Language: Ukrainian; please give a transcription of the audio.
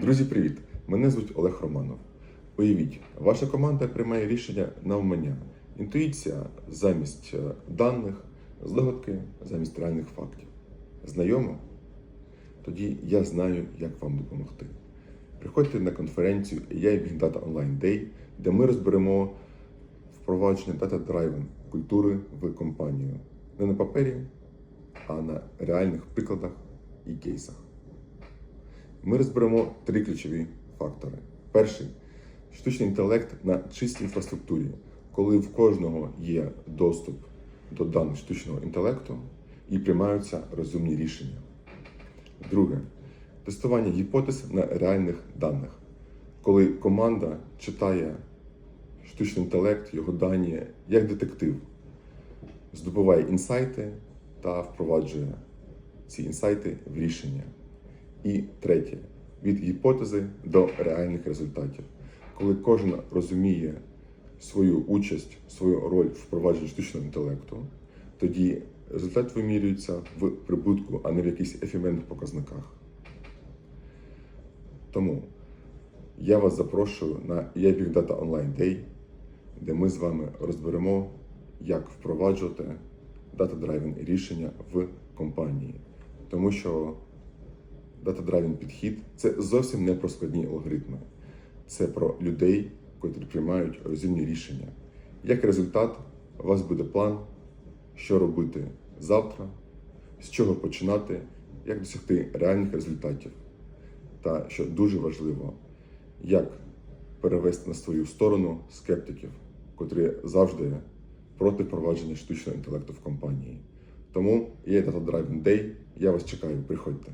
Друзі, привіт! Мене звуть Олег Романов. Уявіть, ваша команда приймає рішення навмання. Інтуїція замість е, даних, здогадки замість реальних фактів. Знайомо? Тоді я знаю, як вам допомогти. Приходьте на конференцію AI Big Data Online Day, де ми розберемо впровадження Data Driven культури в компанію. Не на папері, а на реальних прикладах і кейсах. Ми розберемо три ключові фактори. Перший штучний інтелект на чистій інфраструктурі, коли в кожного є доступ до даних штучного інтелекту і приймаються розумні рішення. Друге тестування гіпотез на реальних даних, коли команда читає штучний інтелект, його дані як детектив, здобуває інсайти та впроваджує ці інсайти в рішення. І третє від гіпотези до реальних результатів, коли кожен розуміє свою участь, свою роль в впровадженні штучного інтелекту, тоді результат вимірюється в прибутку, а не в якихось ефемерних показниках. Тому я вас запрошую на Big Data Online Day, де ми з вами розберемо, як впроваджувати дата-драйвен рішення в компанії. Тому що дата-драйвен підхід це зовсім не про складні алгоритми, це про людей, котрі приймають розумні рішення. Як результат, у вас буде план, що робити завтра, з чого починати, як досягти реальних результатів. Та що дуже важливо, як перевести на свою сторону скептиків, котрі завжди проти впровадження штучного інтелекту в компанії. Тому є Data Driving Day, я вас чекаю, приходьте.